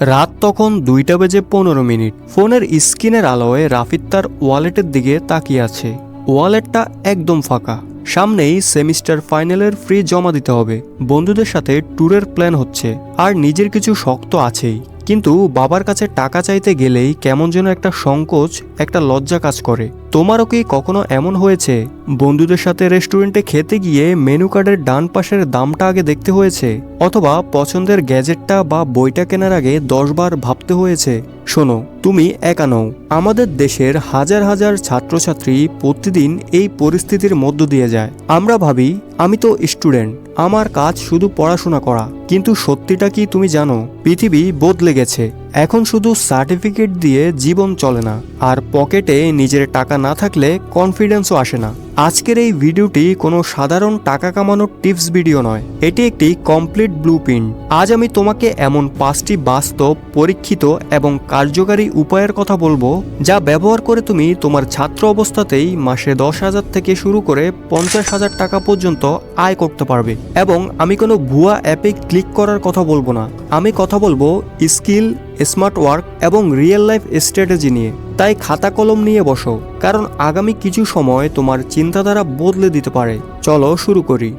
রাত তখন দুইটা বেজে পনেরো মিনিট। ফোনের স্ক্রিনের আলোয় রাফিদ তার ওয়ালেটের দিকে তাকিয়ে আছে। ওয়ালেটটা একদম ফাঁকা। সামনেই সেমিস্টার ফাইনালের ফ্রি জমা দিতে হবে। বন্ধুদের সাথে ট্যুরের প্ল্যান হচ্ছে। আর নিজের কিছু শক্ত আছেই। কিন্তু বাবার কাছে টাকা চাইতে গেলেই কেমন যেন একটা সংকোচ, একটা লজ্জা কাজ করে। তোমারও কি কখনো এমন হয়েছে? বন্ধুদের সাথে রেস্টুরেন্টে খেতে গিয়ে মেনু কার্ডের ডান পাশের দামটা আগে দেখতে হয়েছে? অথবা পছন্দের গ্যাজেটটা বা বইটা কেনার আগে দশবার ভাবতে হয়েছে? শোনো, তুমি একা নও। আমাদের দেশের হাজার হাজার ছাত্রছাত্রী প্রতিদিন এই পরিস্থিতির মধ্য দিয়ে যায়। আমরা ভাবি, আমি তো স্টুডেন্ট। আমার কাজ শুধু পড়াশোনা করা। কিন্তু সত্যিটা কি তুমি জানো? পৃথিবী বদলে গেছে। এখন শুধু সার্টিফিকেট দিয়ে জীবন চলে না। আর পকেটে নিজের টাকা না থাকলে কনফিডেন্সও আসে না। আজকের এই ভিডিওটি কোনো সাধারণ টাকা কামানোর টিপস ভিডিও নয়। এটি একটি কমপ্লিট ব্লু আজ আমি তোমাকে এমন পাঁচটি বাস্তব, পরীক্ষিত এবং কার্যকারী উপায়ের কথা বলব, যা ব্যবহার করে তুমি তোমার ছাত্র অবস্থাতেই মাসে দশ হাজার থেকে শুরু করে পঞ্চাশ হাজার টাকা পর্যন্ত আয় করতে পারবে। এবং আমি কোনো ভুয়া অ্যাপে ক্লিক করার কথা বলব না। আমি কথা বলব স্কিল স্মার্ট ওয়ার্ক এবং রিয়েল লাইফ স্ট্র্যাটেজি নিয়ে। তাই খাতা কলম নিয়ে বসো, কারণ আগামী কিছু সময় তোমার চিন্তাধারা বদলে দিতে পারে। চলো শুরু করি।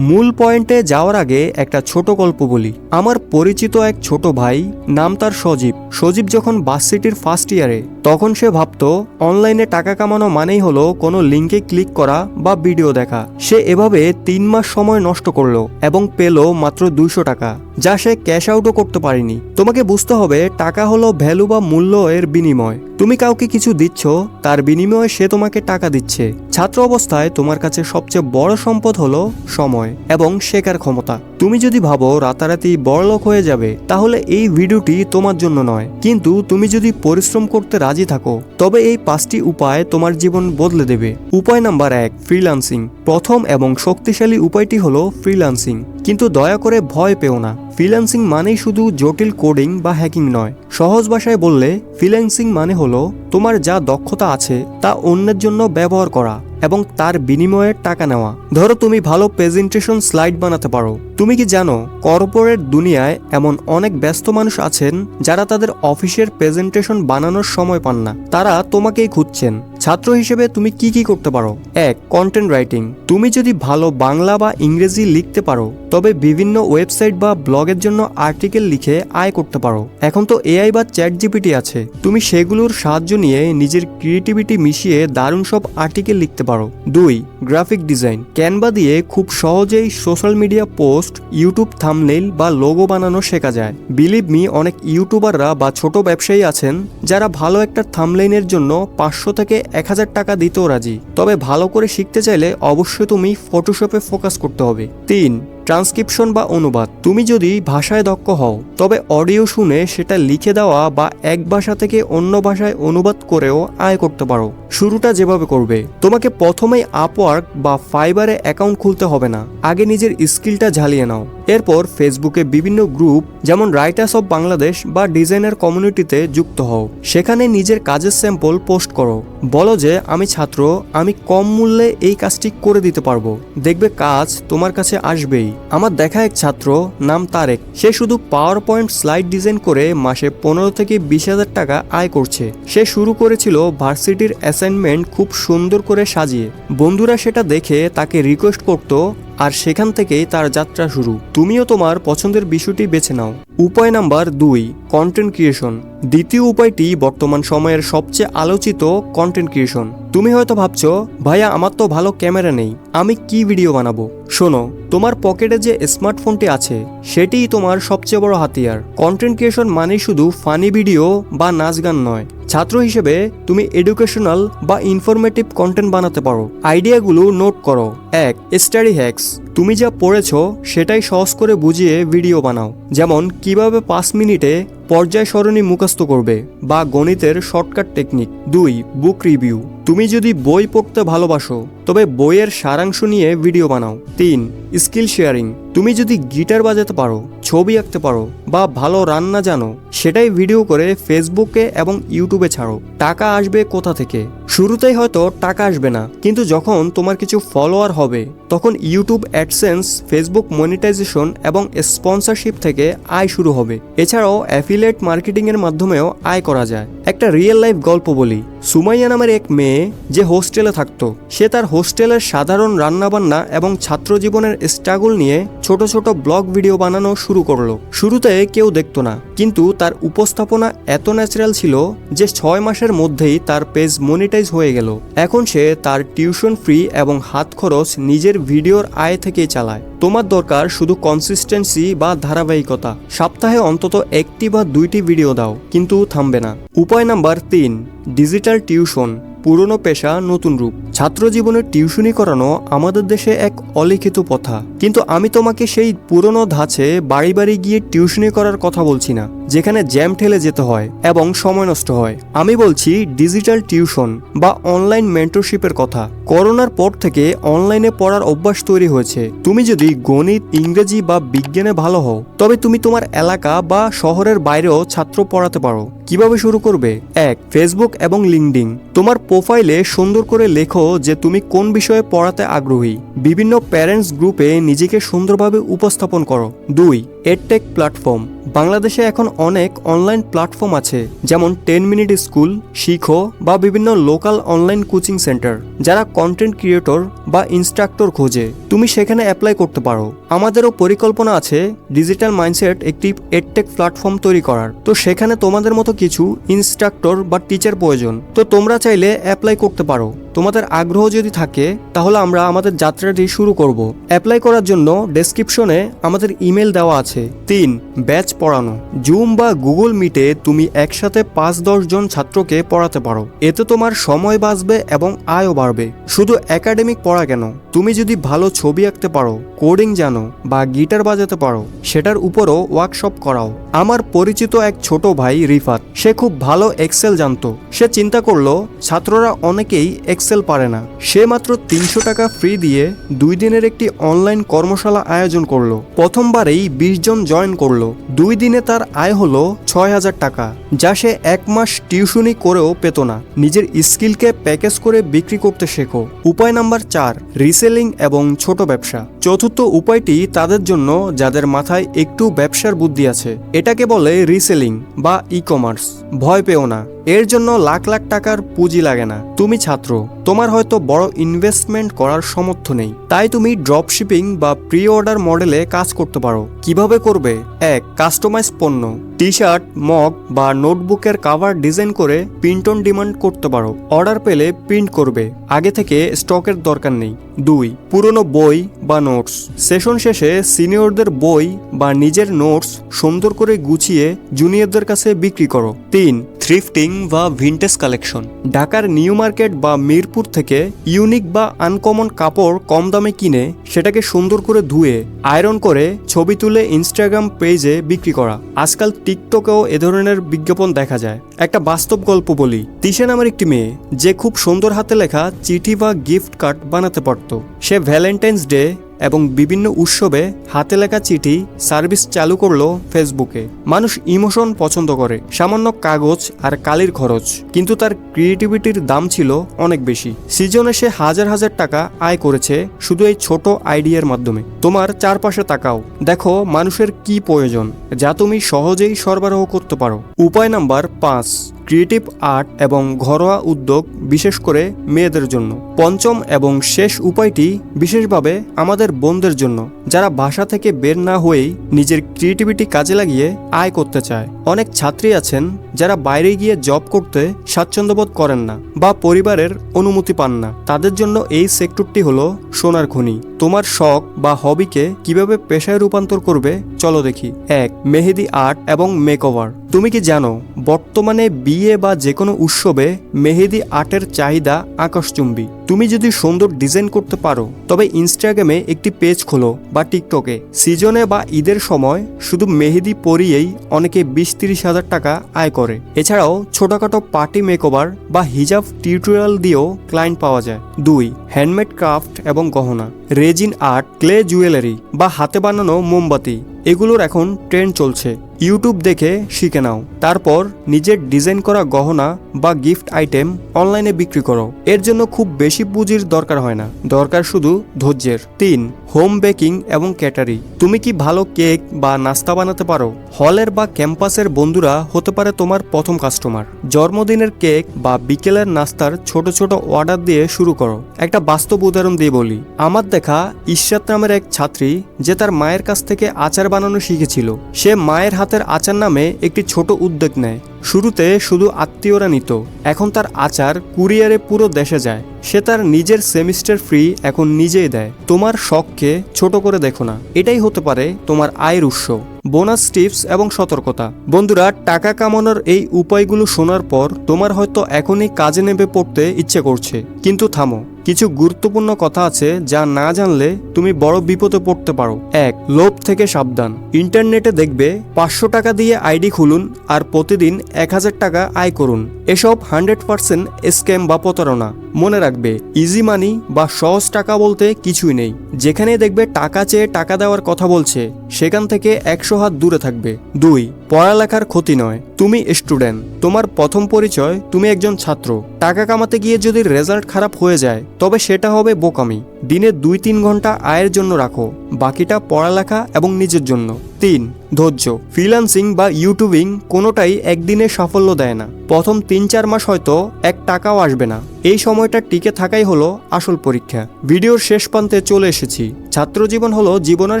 মূল পয়েন্টে যাওয়ার আগে একটা ছোট গল্প বলি। আমার পরিচিত এক ছোট ভাই, নাম তার সজীব। সজীব যখন ভার্সিটির ফার্স্ট ইয়ারে তখন সে ভাবত অনলাইনে টাকা কামানো মানেই হলো কোনো লিঙ্কে ক্লিক করা বা ভিডিও দেখা। সে এভাবে তিন মাস সময় নষ্ট করল এবং পেল মাত্র দুইশো টাকা, যা সে ক্যাশ আউটও করতে পারেনি। তোমাকে বুঝতে হবে, টাকা হলো ভ্যালু বা মূল্য এর বিনিময়। তুমি কাউকে কিছু দিচ্ছ, তার বিনিময়ে সে তোমাকে টাকা দিচ্ছে। ছাত্র অবস্থায় তোমার কাছে সবচেয়ে বড় সম্পদ হলো সময়। এবং শেখার ক্ষমতা। তুমি যদি ভাবো রাতারাতি বড়লোক হয়ে যাবে, তাহলে এই ভিডিওটি তোমার জন্য নয়। কিন্তু তুমি যদি পরিশ্রম করতে রাজি থাকো, তবে এই পাঁচটি উপায় তোমার জীবন বদলে দেবে। উপায় নাম্বার এক ফ্রিলান্সিং প্রথম এবং শক্তিশালী উপায়টি হলো ফ্রিলান্সিং কিন্তু দয়া করে ভয় পেও না। ফ্রিল্যান্সিং মানেই শুধু জটিল কোডিং বা হ্যাকিং নয়। সহজ ভাষায় বললে, ফ্রিল্যান্সিং মানে হলো তোমার যা দক্ষতা আছে তা অন্যের জন্য ব্যবহার করা এবং তার বিনিময়ে টাকা নেওয়া। ধরো তুমি ভালো প্রেজেন্টেশন স্লাইড বানাতে পারো। তুমি কি জানো, কর্পোরেট দুনিয়ায় এমন অনেক ব্যস্ত মানুষ আছেন যারা তাদের অফিসের প্রেজেন্টেশন বানানোর সময় পান না। তারা তোমাকেই খুঁজছেন। ছাত্র হিসেবে তুমি কি কি করতে পারো? এক কন্টেন্ট রাইটিং তুমি যদি ভালো বাংলা বা ইংরেজি লিখতে পারো, তবে বিভিন্ন ওয়েবসাইট বা ব্লগের জন্য আর্টিকেল লিখে আয় করতে পারো। এখন তো এআই বা চ্যাট জিপিটি আছে। তুমি সেগুলোর সাহায্য নিয়ে নিজের ক্রিয়েটিভিটি মিশিয়ে দারুণ সব আর্টিকেল লিখতে পারো। দুই গ্রাফিক ডিজাইন ক্যানভা দিয়ে খুব সহজেই social media post YouTube thumbnail বা লোগো বানানো শেখা যায়। বিলিভ মি অনেক ইউটিউবাররা বা ছোট ব্যবসায়ী আছেন, যারা ভালো একটা থামলেইনের জন্য পাঁচশো থেকে এক হাজার টাকা দিতেও রাজি। তবে ভালো করে শিখতে চাইলে অবশ্যই তুমি ফটোশপে ফোকাস করতে হবে। তিন ট্রান্সক্রিপশন বা অনুবাদ। তুমি যদি ভাষায় দক্ষ হও, তবে অডিও শুনে সেটা লিখে দেওয়া বা এক ভাষা থেকে অন্য ভাষায় অনুবাদ করেও আয় করতে পারো। শুরুটা যেভাবে করবে, তোমাকে প্রথমেই আপওয়ার্ক বা ফাইবারে অ্যাকাউন্ট খুলতে হবে না। আগে নিজের স্কিলটা ঝালিয়ে নাও। এরপর ফেসবুকে বিভিন্ন গ্রুপ যেমন রাইটার্স অফ বাংলাদেশ বা ডিজাইনার কমিউনিটিতে যুক্ত হও। সেখানে নিজের কাজের স্যাম্পল পোস্ট করো। বলো যে, আমি ছাত্র, আমি কম মূল্যে এই কাজটি করে দিতে পারব। দেখবে কাজ তোমার কাছে আসবেই। আমার দেখা এক ছাত্র, নাম তারেক। সে শুধু পাওয়ার পয়েন্ট স্লাইড ডিজাইন করে মাসে পনেরো থেকে বিশ হাজার টাকা আয় করছে। সে শুরু করেছিল ভার্সিটির অ্যাসাইনমেন্ট খুব সুন্দর করে সাজিয়ে। বন্ধুরা সেটা দেখে তাকে রিকোয়েস্ট করতো আর সেখান থেকেই তার যাত্রা শুরু। তুমিও তোমার পছন্দের বিষয়টি বেছে নাও। উপায় নাম্বার দুই কন্টেন্ট ক্রিয়েশন দ্বিতীয় উপায়টি বর্তমান সময়ের সবচেয়ে আলোচিত কন্টেন্ট ক্রিয়েশন তুমি হয়তো ভাবছ, ভাইয়া, আমার তো ভালো ক্যামেরা নেই। আমি কি ভিডিও বানাবো? শোনো, তোমার পকেটে যে স্মার্টফোনটি আছে, সেটিই তোমার সবচেয়ে বড় হাতিয়ার। কন্টেন্ট ক্রিয়েশন মানে শুধু ফানি ভিডিও বা নাচ গান নয়। ছাত্র হিসেবে তুমি এডুকেশনাল বা ইনফরমেটিভ কন্টেন্ট বানাতে পারো। আইডিয়াগুলো নোট করো। এক স্টাডি হ্যাক্স তুমি যা পড়েছ সেটাই সহজ করে বুঝিয়ে ভিডিও বানাও। যেমন, কীভাবে পাঁচ মিনিটে পর্যায় সরণী মুখস্থ করবে বা গণিতের শর্টকাট টেকনিক। দুই, বুক রিভিউ। তুমি যদি বই পড়তে ভালোবাসো, তবে বইয়ের সারাংশ নিয়ে ভিডিও বানাও। তিন, স্কিল শেয়ারিং। তুমি যদি গিটার বাজাতে পারো, ছবি আঁকতে পারো বা ভালো রান্না জানো, সেটাই ভিডিও করে ফেসবুকে এবং ইউটিউবে ছাড়ো। টাকা আসবে কোথা থেকে? শুরুতেই হয়তো টাকা আসবে না, কিন্তু যখন তোমার কিছু ফলোয়ার হবে, তখন ইউটিউব অ্যাডসেন্স ফেসবুক মনিটাইজেশন এবং স্পন্সরশিপ থেকে আয় শুরু হবে। এছাড়াও অ্যাফিলেট মার্কেটিংয়ের মাধ্যমেও আয় করা যায়। একটা রিয়েল লাইফ গল্প বলি। সুমাইয়া নামের এক মেয়ে যে হোস্টেলে থাকতো, সে তার হোস্টেলের সাধারণ রান্নাবান্না এবং ছাত্র জীবনের স্ট্রাগল নিয়ে ছোট ছোট ব্লগ ভিডিও বানানো শুরু করল। শুরুতে কেউ দেখতো না, কিন্তু তার উপস্থাপনা এত ন্যাচারাল ছিল যে ছয় মাসের মধ্যেই তার পেজ মনিটাইজ হয়ে গেল। এখন সে তার টিউশন ফ্রি এবং হাত খরচ নিজের ভিডিওর আয় থেকেই চালায়। তোমার দরকার শুধু কনসিস্টেন্সি বা ধারাবাহিকতা। সপ্তাহে অন্তত একটি বা দুইটি ভিডিও দাও, কিন্তু থামবে না। উপায় নাম্বার তিন ডিজিটাল টিউশন পুরনো পেশা, নতুন রূপ। ছাত্র জীবনের টিউশনি করানো আমাদের দেশে এক অলিখিত প্রথা। কিন্তু আমি তোমাকে সেই পুরনো ধাঁচে বাড়ি বাড়ি গিয়ে টিউশনি করার কথা বলছি না, যেখানে জ্যাম ঠেলে যেতে হয় এবং সময় নষ্ট হয়। আমি বলছি ডিজিটাল টিউশন বা অনলাইন মেন্টরশিপের কথা। করোনার পর থেকে অনলাইনে পড়ার অভ্যাস তৈরি হয়েছে। তুমি যদি গণিত, ইংরেজি বা বিজ্ঞানে ভালো হও, তবে তুমি তোমার এলাকা বা শহরের বাইরেও ছাত্র পড়াতে পারো। কীভাবে শুরু করবে? এক ফেসবুক এবং লিঙ্কডিং তোমার প্রোফাইলে সুন্দর করে লেখো যে তুমি কোন বিষয়ে পড়াতে আগ্রহী। বিভিন্ন প্যারেন্টস গ্রুপে নিজেকে সুন্দরভাবে উপস্থাপন করো। দুই, এডটেক প্ল্যাটফর্ম। বাংলাদেশে এখন অনেক অনলাইন প্ল্যাটফর্ম আছে, যেমন টেন মিনিট স্কুল শিখো বা বিভিন্ন লোকাল অনলাইন কোচিং সেন্টার যারা কন্টেন্ট ক্রিয়েটর বা ইনস্ট্রাক্টর খোঁজে। তুমি সেখানে অ্যাপ্লাই করতে পারো। আমাদেরও পরিকল্পনা আছে ডিজিটাল মাইন্ডসেট একটি এডটেক প্ল্যাটফর্ম তৈরি করার। তো সেখানে তোমাদের মতো কিছু ইনস্ট্রাক্টর বা টিচার প্রয়োজন। তো তোমরা চাইলে অ্যাপ্লাই করতে পারো। তোমাদের আগ্রহ যদি থাকে, তাহলে আমরা আমাদের যাত্রাটি শুরু করব। অ্যাপ্লাই করার জন্য ডেসক্রিপশনে আমাদের ইমেল দেওয়া আছে। তিন, ব্যাচ পড়ানো। জুম বা গুগল মিটে তুমি একসাথে পাঁচ দশ জন ছাত্রকে পড়াতে পারো। এতে তোমার সময় বাঁচবে এবং আয়ও বাড়বে। শুধু একাডেমিক পড়া কেন? তুমি যদি ভালো ছবি আঁকতে পারো, কোডিং জানো বা গিটার বাজাতে পারো, সেটার উপরও ওয়ার্কশপ করাও। আমার পরিচিত এক ছোট ভাই রিফাত, সে খুব ভালো এক্সেল জানতো। সে চিন্তা করল, ছাত্ররা অনেকেই এক্সেল পারে না। সে মাত্র তিনশো টাকা ফ্রি দিয়ে দুই দিনের একটি অনলাইন কর্মশালা আয়োজন করল। প্রথমবারেই বিশ জন জয়েন করল। দুই দিনে তার আয় হলো ছয় হাজার টাকা, যা সে এক মাস টিউশনি করেও পেত না। নিজের স্কিলকে প্যাকেজ করে বিক্রি করতে শেখো। উপায় নাম্বার চার রিসেলিং এবং ছোট ব্যবসা। চতুর্থ উপায়টি তাদের জন্য, যাদের মাথায় একটু ব্যবসার বুদ্ধি আছে। এটাকে বলে রিসেলিং বা ই কমার্স ভয় পেও না। এর জন্য লাখ লাখ টাকার পুঁজি লাগে না। তুমি ছাত্র, তোমার হয়তো বড় ইনভেস্টমেন্ট করার সমর্থ নেই। তাই তুমি ড্রপশিপিং বা প্রি অর্ডার মডেলে কাজ করতে পারো। কীভাবে করবে? এক কাস্টমাইজ পণ্য। টি শার্ট মগ বা নোটবুকের কাভার ডিজাইন করে প্রিন্ট অন ডিমান্ড করতে পারো। অর্ডার পেলে প্রিন্ট করবে। আগে থেকে স্টকের দরকার নেই। দুই, পুরনো বই বা নোটস। সেশন শেষে সিনিয়রদের বই বা নিজের নোটস সুন্দর করে গুছিয়ে জুনিয়রদের কাছে বিক্রি করো। তিন, থ্রিফটিং বা ভিনটেজ কালেকশন। ঢাকার নিউ মার্কেট বা মিরপুর থেকে ইউনিক বা আনকমন কাপড় কম দামে কিনে সেটাকে সুন্দর করে ধুয়ে, আয়রন করে ছবি তুলে ইনস্টাগ্রাম পেজে বিক্রি করা। আজকাল টিকটকেও এ ধরনের বিজ্ঞাপন দেখা যায়। একটা বাস্তব গল্প বলি। তিশা নামের একটি মেয়ে, যে খুব সুন্দর হাতে লেখা চিঠি বা গিফট কার্ড বানাতে পারত। সে ভ্যালেন্টাইন্স ডে এবং বিভিন্ন উৎসবে হাতে লেখা চিঠি সার্ভিস চালু করল ফেসবুকে। মানুষ ইমোশন পছন্দ করে, সামান্য কাগজ আর কালির খরচ, কিন্তু তার ক্রিয়েটিভিটির দাম ছিল অনেক বেশি। সিজনে সে হাজার হাজার টাকা আয় করেছে শুধু এই ছোট আইডিয়ার মাধ্যমে। তোমার চারপাশে তাকাও, দেখো মানুষের কি প্রয়োজন, যা তুমি সহজেই সরবরাহ করতে পারো। উপায় নাম্বার পাঁচ। ক্রিয়েটিভ আর্ট এবং ঘরোয়া উদ্যোগ বিশেষ করে মেয়েদের জন্য। পঞ্চম এবং শেষ উপায়টি বিশেষভাবে আমাদের বোনদের জন্য, যারা বাসা থেকে বের না হয়েই নিজের ক্রিয়েটিভিটি কাজে লাগিয়ে আয় করতে চায়। অনেক ছাত্রী আছেন যারা বাইরে গিয়ে জব করতে স্বাচ্ছন্দ্যবোধ করেন না বা পরিবারের অনুমতি পান না। তাদের জন্য এই সেক্টরটি হলো সোনার খনি। তোমার শখ বা হবিকে কীভাবে পেশায় রূপান্তর করবে চলো দেখি। এক, মেহেদি আর্ট এবং মেকওভার। তুমি কি জানো বর্তমানে বিয়ে বা যে কোনো উৎসবে মেহেদি আর্টের চাহিদা আকাশচুম্বী তুমি যদি সুন্দর ডিজাইন করতে পারো, তবে ইনস্টাগ্রামে একটি পেজ খোলো বা টিকটকে সিজনে বা ঈদের সময় শুধু মেহেদি পরিয়েই অনেকে বিশ তিরিশ হাজার টাকা আয় করে। এছাড়াও ছোটখাটো পার্টি মেকওভার বা হিজাব টিউটোরিয়াল দিয়েও ক্লায়েন্ট পাওয়া যায়। দুই হ্যান্ডমেড ক্রাফট এবং গহনা। রেজিন আর্ট ক্লে জুয়েলারি বা হাতে বানানো মোমবাতি, এগুলোর এখন ট্রেন্ড চলছে। ইউটিউব দেখে শিখে নাও। তারপর নিজের ডিজাইন করা গহনা বা গিফট আইটেম অনলাইনে বিক্রি করো। এর জন্য খুব বেশি পুঁজির দরকার হয় না। দরকার শুধু ধৈর্যের। তিন, হোম বেকিং এবং ক্যাটারি। তুমি কি ভালো কেক বা নাস্তা বানাতে পারো? হলের বা ক্যাম্পাসের বন্ধুরা হতে পারে তোমার প্রথম কাস্টমার। জন্মদিনের কেক বা বিকেলের নাস্তার ছোট ছোট অর্ডার দিয়ে শুরু করো। একটা বাস্তব উদাহরণ দিয়ে বলি। আমার দেখা ইশরাত নামের এক ছাত্রী যে তার মায়ের কাছ থেকে আচার বানানো শিখেছিল। সে মায়ের হাতের আচার নামে একটি ছোট উদ্যোগ নেয়। শুরুতে শুধু আত্মীয়রা নিত, এখন তার আচার কুরিয়ারে পুরো দেশে যায়। সে তার নিজের সেমিস্টার ফ্রি এখন নিজেই দেয়। তোমার শখকে ছোট করে দেখো না, এটাই হতে পারে তোমার আয়ের উৎস। বোনাস টিপস এবং সতর্কতা। বন্ধুরা, টাকা কামানোর এই উপায়গুলো শোনার পর তোমার হয়তো এখনই কাজে নেবে পড়তে ইচ্ছে করছে। কিন্তু থামো, কিছু গুরুত্বপূর্ণ কথা আছে যা না জানলে তুমি বড় বিপদে পড়তে পারো। এক, লোভ থেকে সাবধান। ইন্টারনেটে দেখবে পাঁচশো টাকা দিয়ে আইডি খুলুন আর প্রতিদিন এক হাজার টাকা আয় করুন। এসব হান্ড্রেড পার্সেন্ট স্ক্যাম বা প্রতারণা। মনে রাখবে, ইজি মানি বা সহজ টাকা বলতে কিছুই নেই। যেখানে দেখবে টাকা চেয়ে টাকা দেওয়ার কথা বলছে, সেখান থেকে একশো হাত দূরে থাকবে। দুই, পড়ালেখার ক্ষতি নয়। তুমি স্টুডেন্ট। তোমার প্রথম পরিচয়, তুমি একজন ছাত্র। টাকা কামাতে গিয়ে যদি রেজাল্ট খারাপ হয়ে যায়, তবে সেটা হবে বোকামি। দিনে দুই তিন ঘণ্টা আয়ের জন্য রাখো। বাকিটা পড়ালেখা এবং নিজের জন্য। তিন, ধৈর্য। ফ্রিল্যান্সিং বা ইউটিউবিং কোনোটাই একদিনে সাফল্য দেয় না। প্রথম তিন চার মাস হয়তো এক টাকাও আসবে না। এই সময়টা টিকে থাকাই হলো আসল পরীক্ষা। ভিডিওর শেষ প্রান্তে চলে এসেছি। ছাত্র জীবন হলো জীবনের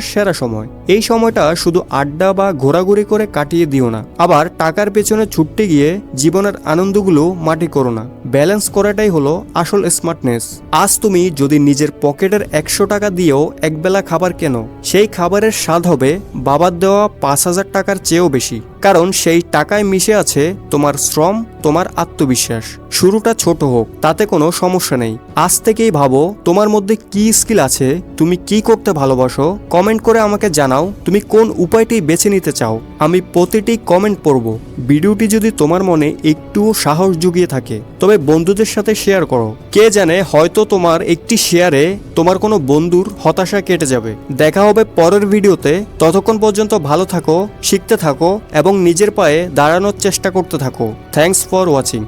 সেরা সময়। এই সময়টা শুধু আড্ডা বা ঘোরাঘুরি করে কাটিয়ে দিও না। আবার টাকার পেছনে ছুটতে গিয়ে জীবনের আনন্দগুলো মাটি করো না। ব্যালেন্স করাটাই হলো আসল স্মার্টনেস। আজ তুমি যদি নিজের পকেটের একশো টাকা দিয়েও একবেলা খাবার কেন, সেই খাবারের স্বাদ হবে বাবার দেওয়া পাঁচ হাজার টাকার চেয়েও বেশি। কারণ সেই টাকায় মিশে আছে তোমার শ্রম তোমার আত্মবিশ্বাস। শুরুটা ছোট হোক, তাতে কোনো সমস্যা নেই। আজ থেকেই ভাবো, তোমার মধ্যে কি স্কিল আছে, তুমি কি করতে ভালোবাসো? কমেন্ট করে আমাকে জানাও, তুমি কোন উপায়টি বেছে নিতে চাও? আমি প্রতিটি কমেন্ট পড়ব। ভিডিওটি যদি তোমার মনে একটুও সাহস জুগিয়ে থাকে, তবে বন্ধুদের সাথে শেয়ার করো। কে জানে, হয়তো তোমার একটি শেয়ারে তোমার কোনো বন্ধুর হতাশা কেটে যাবে। দেখা হবে পরের ভিডিওতে। ততক্ষণ পর্যন্ত ভালো থাকো, শিখতে থাকো, এবং নিজের পায়ে দাঁড়ানোর চেষ্টা করতে থাকো। Thanks for watching